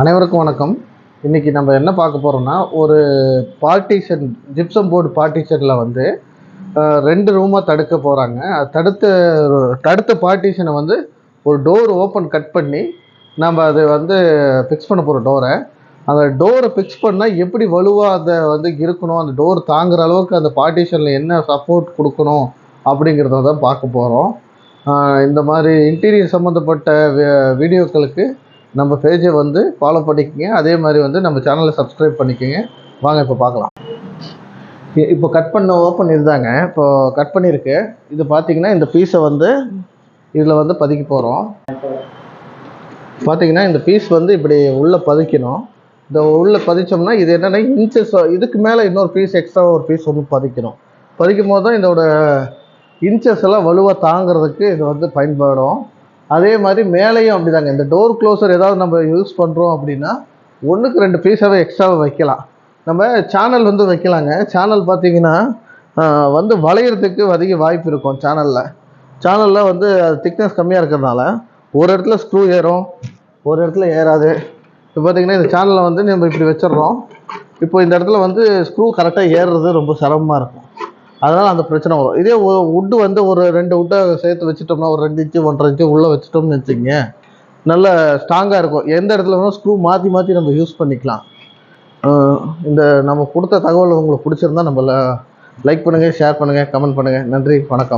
அனைவருக்கும் வணக்கம். இன்றைக்கி நம்ம என்ன பார்க்க போகிறோம்னா ஒரு பார்ட்டிஷன் ஜிப்சம் போர்டு பார்ட்டிஷனில் வந்து ரெண்டு ரூமாக தடுக்க போகிறாங்க தடுத்த தடுத்த பார்ட்டிஷனை வந்து ஒரு டோர் ஓப்பன் கட் பண்ணி நம்ம அதை வந்து ஃபிக்ஸ் பண்ண போகிறோம் டோரை அந்த டோரை ஃபிக்ஸ் பண்ணால் எப்படி வலுவாக அதை வந்து இருக்கணும் அந்த டோர் தாங்குற அளவுக்கு அந்த பார்ட்டிஷனில் என்ன சப்போர்ட் கொடுக்கணும் அப்படிங்கிறத தான் பார்க்க போகிறோம் இந்த மாதிரி இன்டீரியர் சம்மந்தப்பட்ட வீடியோக்களுக்கு நம்ம பேஜை வந்து ஃபாலோ பண்ணிக்கோங்க. அதே மாதிரி வந்து நம்ம சேனலை சப்ஸ்கிரைப் பண்ணிக்கோங்க. வாங்க இப்போ பார்க்கலாம். இப்போ கட் பண்ண ஓப்பன் இருந்தாங்க இப்போ கட் பண்ணியிருக்கு இது பார்த்தீங்கன்னா இந்த பீஸை வந்து இதில் வந்து பதுக்கி போகிறோம் பார்த்தீங்கன்னா இந்த பீஸ் வந்து இப்படி உள்ளே பதிக்கணும் இந்த உள்ளே பதிச்சோம்னா இது என்னென்னா இன்ச்சஸ் இதுக்கு மேலே இன்னொரு பீஸ் எக்ஸ்ட்ரா ஒரு பீஸ் ஒன்று பதிக்கணும் பதிக்கும் போது தான் இதோட இன்ச்சஸ் எல்லாம் வலுவாக தாங்கிறதுக்கு இது வந்து பயன்படும். அதே மாதிரி மேலேயும் அப்படிதாங்க. இந்த டோர் க்ளோசர் ஏதாவது நம்ம யூஸ் பண்ணுறோம் அப்படின்னா ஒன்றுக்கு ரெண்டு பீஸாகவே எக்ஸ்ட்ராவை வைக்கலாம். நம்ம சேனல் வந்து வைக்கலாங்க. சேனல் பார்த்தீங்கன்னா வந்து வளையிறதுக்கு அதிக வாய்ப்பு இருக்கும் சேனலில் சேனலில் வந்து திக்னஸ் கம்மியாக இருக்கிறதுனால ஒரு இடத்துல ஸ்க்ரூ ஏறும் ஒரு இடத்துல ஏறாது. இப்போ பார்த்தீங்கன்னா இந்த சேனலை வந்து நம்ம இப்படி வச்சிடுறோம். இப்போ இந்த இடத்துல வந்து ஸ்க்ரூ கரெக்டாக ஏறுறது ரொம்ப சிரமமாக இருக்கும். அதனால் அந்த பிரச்சனை வரும். இதே உட்டு வந்து ஒரு ரெண்டு உட்டை சேர்த்து வச்சுட்டோம்னா ஒரு ரெண்டு இன்ச்சு ஒன்றரை இன்ச்சு உள்ளே வச்சுட்டோம்னு வச்சுக்கோங்க. நல்ல ஸ்ட்ராங்காக இருக்கும். எந்த இடத்துல வேணால் ஸ்க்ரூ மாற்றி மாற்றி நம்ம யூஸ் பண்ணிக்கலாம். இந்த நம்ம கொடுத்த தகவல் உங்களுக்கு பிடிச்சிருந்தா நம்மளை லைக் பண்ணுங்கள் ஷேர் பண்ணுங்கள் கமெண்ட் பண்ணுங்கள் நன்றி வணக்கம்.